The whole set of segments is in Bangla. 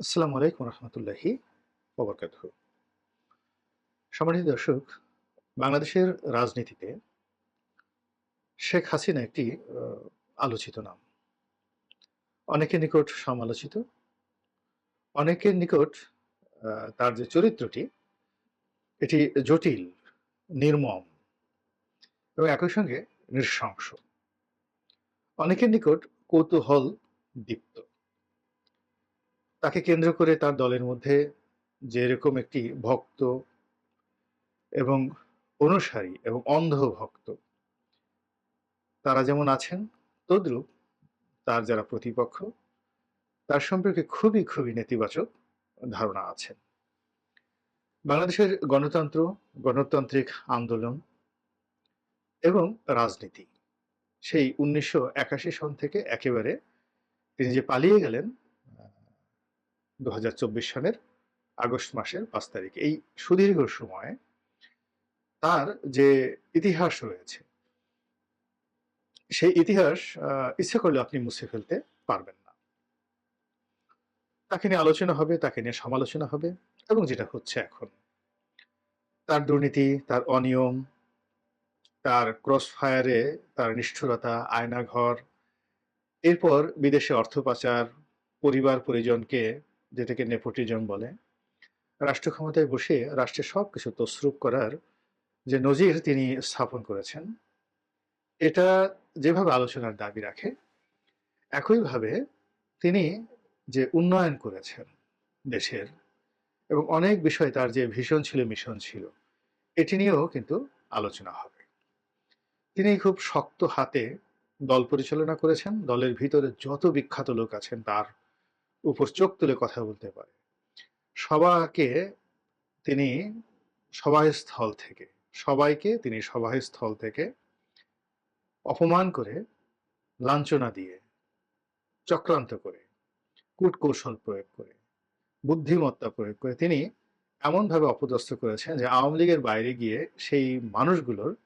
আসসালামু আলাইকুম রহমতুল্লাহি ওবরকাত সম্মানিত দর্শক, বাংলাদেশের রাজনীতিতে শেখ হাসিনা একটি আলোচিত নাম। অনেকের নিকট সমালোচিত, অনেকের নিকট তার যে চরিত্রটি, এটি জটিল, নির্মম এবং একই সঙ্গে নৃশংস। অনেকের নিকট কৌতূহল দীপ্ত। তাকে কেন্দ্র করে তার দলের মধ্যে যে এরকম একটি ভক্ত এবং অনুসারী এবং অন্ধ ভক্ত তারা যেমন আছেন, তদ্রূপ তার যারা প্রতিপক্ষ, তার সম্পর্কে খুবই খুবই নেতিবাচক ধারণা আছে। বাংলাদেশের গণতন্ত্র, গণতান্ত্রিক আন্দোলন এবং রাজনীতি, সেই উনিশশো একাশি সন থেকে একেবারে তিনি যে পালিয়ে গেলেন দু হাজার চব্বিশ সালের আগস্ট মাসের পাঁচ তারিখ। এই সুদীর্ঘ সময়ে তার যে ইতিহাস রয়েছে, সেই ইতিহাস ইচ্ছে করলে আপনি মুছে ফেলতে পারবেন না। তাকে নিয়ে আলোচনা হবে, তাকে নিয়ে সমালোচনা হবে এবং যেটা হচ্ছে এখন, তার দুর্নীতি, তার অনিয়ম, তার ক্রস ফায়ারে তার নিষ্ঠুরতা, আয়নাঘর, এরপর বিদেশে অর্থ পাচার, পরিবার, পরিজনকে যেটাকে নেপোটিজম বলে, রাষ্ট্র ক্ষমতায় বসে রাষ্ট্রের সব কিছু তসরুপ করার যে নজির তিনি স্থাপন করেছেন, এটা যেভাবে আলোচনার দাবি রাখে, একইভাবে তিনি যে উন্নয়ন করেছেন দেশের এবং অনেক বিষয় তার যে ভীষণ ছিল, মিশন ছিল, এটি নিয়েও কিন্তু আলোচনা হবে। তিনি খুব শক্ত হাতে দল পরিচালনা করেছেন, দলের ভিতরে যত বিখ্যাত লোক আছেন তার উপর চোখ তুলে কথা বলতে পারে। সবাকে তিনি সভাস্থল থেকে, সবাইকে তিনি সভাস্থল থেকে অপমান করে, লাঞ্ছনা দিয়ে, চক্রান্ত করে, কূটকৌশল প্রয়োগ করে, বুদ্ধিমত্তা প্রয়োগ করে, তিনি এমনভাবে অপদস্থ করেছেন যে আওয়ামী লীগের বাইরে গিয়ে সেই মানুষগুলোর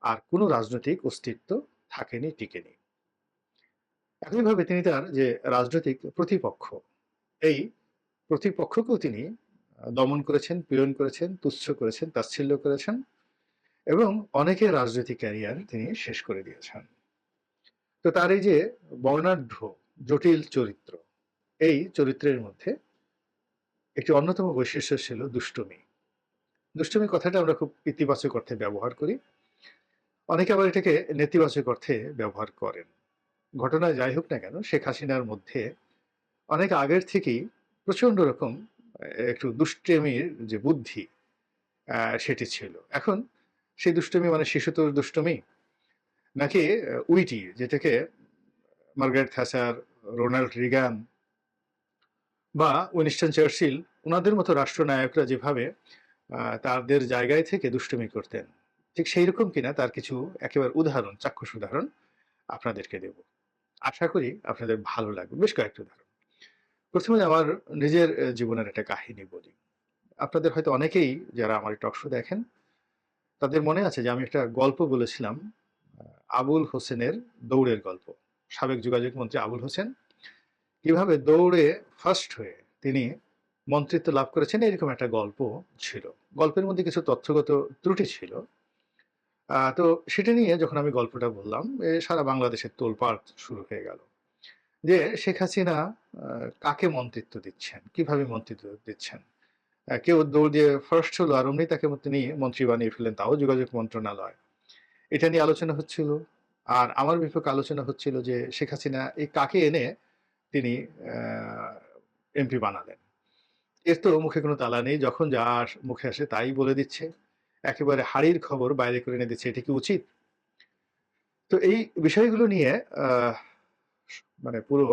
আর কোনো রাজনৈতিক অস্তিত্ব থাকেনি, টিকেনি। একইভাবে তিনি তার যে রাজনৈতিক প্রতিপক্ষ, এই প্রতিপক্ষকেও তিনি দমন করেছেন, পীড়ন করেছেন, তুচ্ছ করেছেন, তাচ্ছিল্য করেছেন এবং অনেকের রাজনৈতিক ক্যারিয়ার তিনি শেষ করে দিয়েছেন। তো তার এই যে বর্ণাঢ্য, জটিল চরিত্র, এই চরিত্রের মধ্যে একটি অন্যতম বৈশিষ্ট্য ছিল দুষ্টুমি। দুষ্টুমি কথাটা আমরা খুব ইতিবাচক অর্থে ব্যবহার করি। অনেকে আবার এটাকে নেতিবাচক অর্থে ব্যবহার করেন। ঘটনা যাই হোক না কেন, শেখ হাসিনার মধ্যে অনেক আগের থেকেই প্রচণ্ড রকম একটু দুষ্টমির যে বুদ্ধি সেটি ছিল। এখন সেই দুষ্টমি মানে শিশুতোষ দুষ্টমি নাকি উইটি, যেটাকে মার্গারেট থ্যাচার রোনাল্ড রিগান বা উইনস্টন চার্চিল ওনাদের মতো রাষ্ট্রনায়করা যেভাবে তাদের জায়গায় থেকে দুষ্টমি করতেন, ঠিক সেই রকম কিনা তার কিছু একেবারে উদাহরণ, চাক্ষুষ উদাহরণ আপনাদেরকে দেব। আশা করি আপনাদের ভালো লাগবে। বেশ কয়েকটি উদাহরণ। প্রথমে আমার নিজের জীবনের একটা কাহিনী বলি। আপনাদের হয়তো অনেকেই যারা আমার টক শো দেখেন, তাদের মনে আছে যে আমি একটা গল্প বলেছিলাম আবুল হোসেনের দৌড়ের গল্প। সাবেক যোগাযোগ মন্ত্রী আবুল হোসেন কীভাবে দৌড়ে ফার্স্ট হয়ে তিনি মন্ত্রিত্ব লাভ করেছেন, এরকম একটা গল্প ছিল। গল্পের মধ্যে কিছু তথ্যগত ত্রুটি ছিল। তো সেটা নিয়ে যখন আমি গল্পটা বললাম সারা বাংলাদেশের তোলপাড় শুরু হয়ে গেল। যে শেখ হাসিনা কাকে মন্ত্রিত্ব দিচ্ছেন? কীভাবে মন্ত্রিত্ব দিচ্ছেন? কেউ দৌড় দিয়ে ফার্স্ট হলো আর অমনি তাকে তিনি মন্ত্রী বানিয়ে ফেলেন তাও যোগাযোগ মন্ত্রণালয়। এটা নিয়ে আলোচনা হচ্ছিল, আর আমার বিপক্ষে আলোচনা হচ্ছিল যে শেখ হাসিনা এই কাকে এনে তিনি এমপি বানালেন। এর তো মুখে কোনো তালা নেই, যখন যা মুখে আসে তাই বলে দিচ্ছে। একেবারে হাড়ির খবর বাইরে করে এনে দিচ্ছে, এটা কি উচিত? তো এই বিষয়গুলো নিয়ে মানে পুরো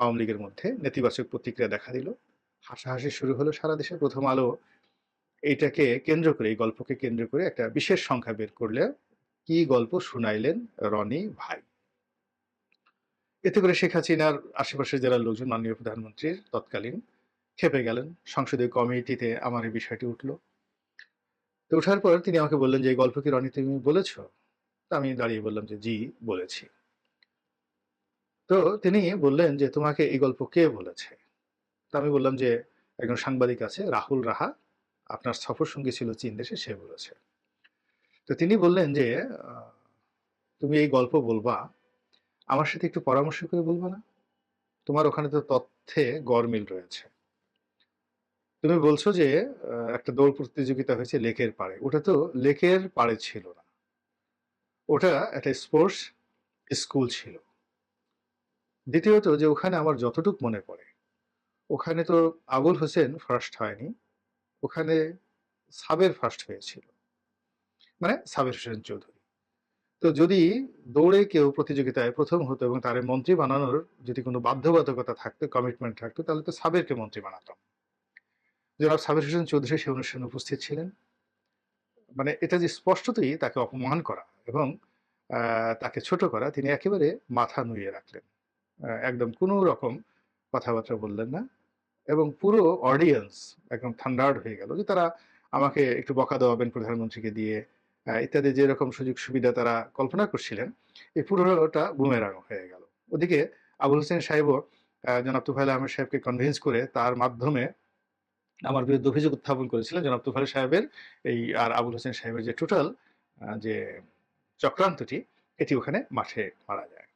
আওয়ামী লীগের মধ্যে নেতিবাচক প্রতিক্রিয়া দেখা দিল। হাসাহাসি শুরু হলো সারা দেশে, প্রথম আলো এইটাকে কেন্দ্র করে, এই গল্পকে কেন্দ্র করে একটা বিশেষ সংখ্যা বের করলে কি গল্প শুনাইলেন রনি ভাই? এতে করে শেখ হাসিনার আশেপাশে যারা লোকজন, মাননীয় প্রধানমন্ত্রীর, তৎকালীন খেপে গেলেন। সংসদীয় কমিটিতে আমার এই বিষয়টি উঠল। তো ওঠার পর তিনি আমাকে বললেন যে, এই গল্প কি রনি তুমি বলেছ? তা আমি দাঁড়িয়ে বললাম যে, জি, বলেছি। তো তিনি বললেন যে, তোমাকে এই গল্প কে বলেছে? তো আমি বললাম যে, একজন সাংবাদিক আছে, রাহুল রাহা। আপনার সফর সঙ্গী ছিল চীন দেশে, সে বলেছে। তো তিনি বললেন যে তুমি এই গল্প বলবা, আমার সাথে একটু পরামর্শ করে বলবা না? তোমার ওখানে তো তথ্যে গরমিল রয়েছে। তুমি বলছো যে একটা দৌড় প্রতিযোগিতা হয়েছে লেকের পাড়ে। ওটা তো লেকের পাড়ে ছিল না। ওটা একটা স্পোর্টস স্কুল ছিল। দ্বিতীয়ত যে, ওখানে আমার যতটুক মনে পড়ে, ওখানে তো আবুল হোসেন ফার্স্ট হয়নি, ওখানে সাবের ফার্স্ট হয়েছিল। মানে সাবের হোসেন চৌধুরী। তো যদি দৌড়ে কেউ প্রতিযোগিতায় প্রথম হতো এবং তার মন্ত্রী বানানোর যদি কোনো বাধ্যবাধকতা থাকতো কমিটমেন্ট থাকতো, তাহলে তো সাবেরকে মন্ত্রী বানাতাম। জনাব সাবের হোসেন চৌধুরী সেই অনুষ্ঠানে উপস্থিত ছিলেন। মানে এটা যে স্পষ্টতই তাকে অপমান করা এবং তাকে ছোট করা, তিনি একেবারে মাথা নুয়ে রাখলেন। একদম কোনো রকম কথাবার্তা বললেন না এবং পুরো অডিয়েন্স একদম থান্ডার্ড হয়ে গেল যে তারা আমাকে একটু বকা দেওয়াবেন প্রধানমন্ত্রীকে দিয়ে ইত্যাদি যেরকম সুযোগ সুবিধা তারা কল্পনা করছিলেন, এই পুরোটা বুমেরাং হয়ে গেল। ওদিকে আবুল হোসেন সাহেবও জনাব তুফাইল আহমেদ সাহেবকে কনভিন্স করে তার মাধ্যমে আমার বিরুদ্ধে অভিযোগ উত্থাপন করেছিলেন জনাব তুফাইল সাহেবের এই আর আবুল হোসেন সাহেবের যে টোটাল যে চক্রান্তটি, এটি ওখানে মাঠে মারা যায়।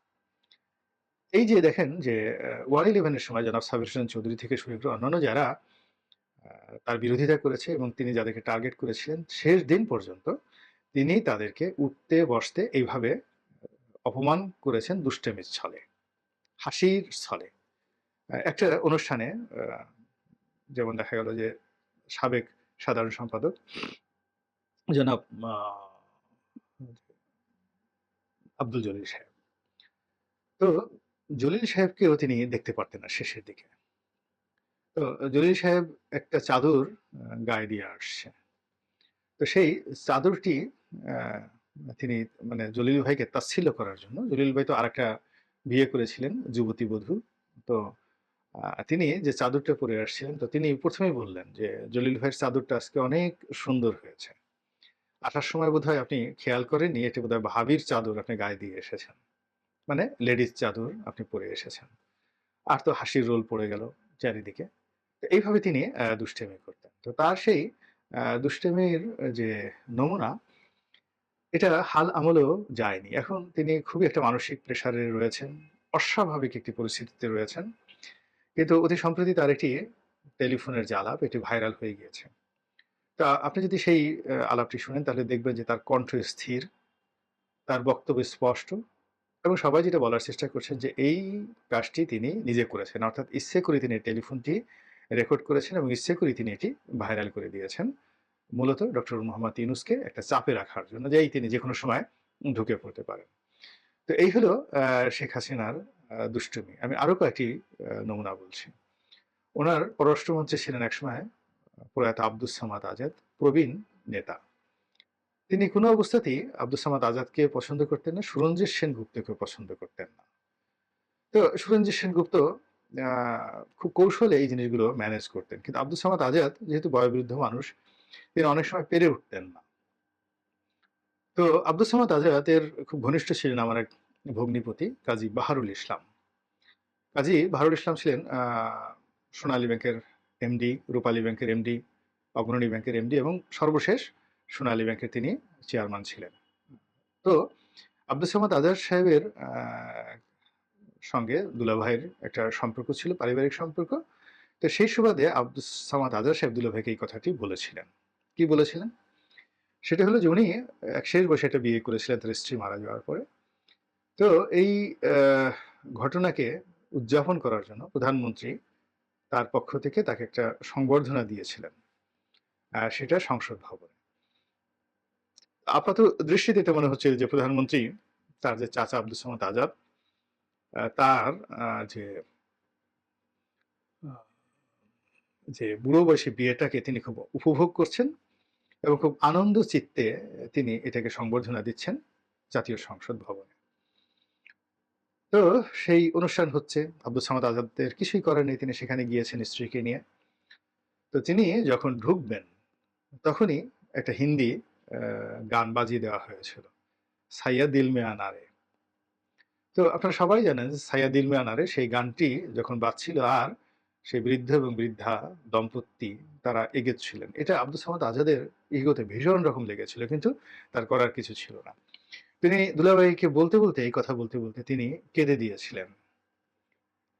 এই যে দেখেন যে ওয়ান ইলেভেনের সময় জনাব সাবির হোসেন চৌধুরী থেকে শুরু করে অন্যান্য যারা তার বিরোধিতা করেছে এবং তিনি যাদেরকে টার্গেট করেছিলেন, শেষ দিন পর্যন্ত তিনি তাদেরকে উঠতে, বসতে এইভাবে অপমান করেছেন দুষ্টেমির ছলে, হাসির ছলে। একটা অনুষ্ঠানে যেমন দেখা গেল যে সাবেক সাধারণ সম্পাদক। জনাব আব্দুল জলিল সাহেব। তো জলিল সাহেবকেও তিনি দেখতে পারতেন না শেষের দিকে। তো জলিল সাহেব একটা চাদর গায়ে দিয়ে আসছে। তো সেই চাদরটি তিনি মানে জলিল ভাইকে তাচ্ছিল্য করার জন্য, জলিল ভাই তো আরেকটা বিয়ে করেছিলেন, যুবতী বধূ। তো তিনি যে চাদরটা পরে আসছিলেন, তো তিনি প্রথমেই বললেন যে, জলিল ভাইয়ের চাদরটা আজকে অনেক সুন্দর হয়েছে। আসার সময় বোধহয় আপনি খেয়াল করেননি, এটি বোধহয় ভাবির চাদর আপনি গায়ে দিয়ে এসেছেন। মানে লেডিস চাদর আপনি পরে এসেছেন। আর তো হাসির রোল পড়ে গেল চারিদিকে। এইভাবে তিনি দুষ্টেমি করতেন। তো তার সেই দুষ্টেমির যে নমুনা, এটা হাল আমলেও যায়নি। এখন তিনি খুবই একটা মানসিক প্রেসারে রয়েছেন, অস্বাভাবিক একটি পরিস্থিতিতে রয়েছেন। কিন্তু অতি সম্প্রতি তার একটি টেলিফোনের যে আলাপ এটি ভাইরাল হয়ে গিয়েছে। তা আপনি যদি সেই আলাপটি শুনেন, তাহলে দেখবেন যে তার কণ্ঠ স্থির, তার বক্তব্য স্পষ্ট এবং সবাই যেটা বলার চেষ্টা করছেন যে এই কাজটি তিনি নিজে করেছেন। অর্থাৎ ইচ্ছে করে তিনি টেলিফোনটি রেকর্ড করেছেন এবং ইচ্ছে করে তিনি এটি ভাইরাল করে দিয়েছেন। মূলত ডক্টর মোহাম্মদ ইউনুসকে একটা চাপে রাখার জন্য যে এই তিনি যে কোনো সময় ঢুকে পড়তে পারেন। তো এই হলো শেখ হাসিনার দুষ্টুমি। আমি আরও কয়েকটি নমুনা বলছি। ওনার পররাষ্ট্রমন্ত্রী ছিলেন একসময় প্রয়াত আব্দুস সামাদ আজাদ, প্রবীণ নেতা। তিনি কোনো অবস্থাতেই আব্দুল সামাদ আজাদকে পছন্দ করতেন না, সুরঞ্জিত সেনগুপ্তকে পছন্দ করতেন না। তো সুরঞ্জিত সেনগুপ্ত খুব কৌশলে এই জিনিসগুলো ম্যানেজ করতেন। কিন্তু আব্দুল সামাদ আজাদ যেহেতু বয়োবৃদ্ধ মানুষ, তিনি অনেক সময় পেরে উঠতেন না। তো আব্দুল সামাদ আজাদের খুব ঘনিষ্ঠ ছিলেন আমার এক ভগ্নিপতি কাজী বাহারুল ইসলাম। কাজী বাহারুল ইসলাম ছিলেন সোনালী ব্যাংকের এমডি রূপালী ব্যাংকের এমডি অগ্রণী ব্যাংকের এমডি এবং সর্বশেষ সোনালী ব্যাংকের তিনি চেয়ারম্যান ছিলেন। তো আব্দুল সামাদ আজাদ সাহেবের সঙ্গে দুলাভাইয়ের একটা সম্পর্ক ছিল, পারিবারিক সম্পর্ক। তো সেই সুবাদে আব্দুল সামাদ আজাদ সাহেব দুলাভাইকে এই কথাটি বলেছিলেন। কি বলেছিলেন? সেটা হলো যে উনি এক শেষ বয়সে একটা বিয়ে করেছিলেন, তার স্ত্রী মারা যাওয়ার পরে। তো এই ঘটনাকে উদযাপন করার জন্য প্রধানমন্ত্রী তার পক্ষ থেকে তাকে একটা সংবর্ধনা দিয়েছিলেন আর সেটা সংসদ ভবনে। আপাত দৃষ্টিতে এটা মনে হচ্ছে যে প্রধানমন্ত্রী তার যে চাচা আব্দুল সামাদ আজাদ তার যে যে বুড়ো বয়সী বিয়েটাকে তিনি খুব উপভোগ করছেন এবং খুব আনন্দ চিত্তে তিনি এটাকে সংবর্ধনা দিচ্ছেন জাতীয় সংসদ ভবনে। তো সেই অনুষ্ঠান হচ্ছে আব্দুল সামাদ আজাদের কিছুই করার নেই, তিনি সেখানে গিয়েছেন স্ত্রীকে নিয়ে তো তিনি যখন ঢুকবেন, তখনই একটা হিন্দি গান বাজিয়ে দেওয়া হয়েছিল সাইয়া দিল মে আনারে তো আপনারা সবাই জানেন সাইয়া দিল মে আনারে সেই গানটি যখন বাজছিল আর সেই বৃদ্ধ এবং বৃদ্ধা দম্পতি তারা এগোচ্ছিলেন। এটা আব্দুস সামাদ আজাদের ইগোতে ভীষণ রকম লেগেছিল। কিন্তু তার করার কিছু ছিল না। তিনি দুলাভাইকে বলতে, বলতে এই কথা বলতে, বলতে তিনি কেঁদে দিয়েছিলেন।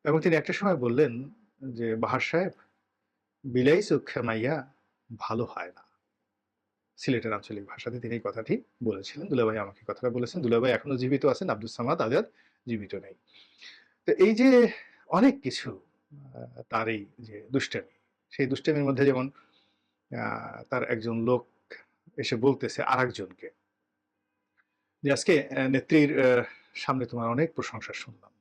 এবং তিনি একটা সময় বললেন যে, "বাহার সাহেব, বিলাই চোখে মাইয়া ভালো হয় না।" সিলেটের আঞ্চলিক ভাষাতে তিনি এই কথাটি বলেছিলেন। দুলাভাই আমাকে কথাটা বলেছেন। দুলাভাই এখনও জীবিত আছেন। আব্দুস সামাদ আজাদ জীবিত নেই। তো এই যে অনেক কিছু তার এই যে দুষ্টামি, সেই দুষ্টামির মধ্যে যেমন তার একজন লোক এসে বলতেছে আরেকজনকে "আজকে নেত্রীর সামনে তোমার অনেক প্রশংসা শুনলাম।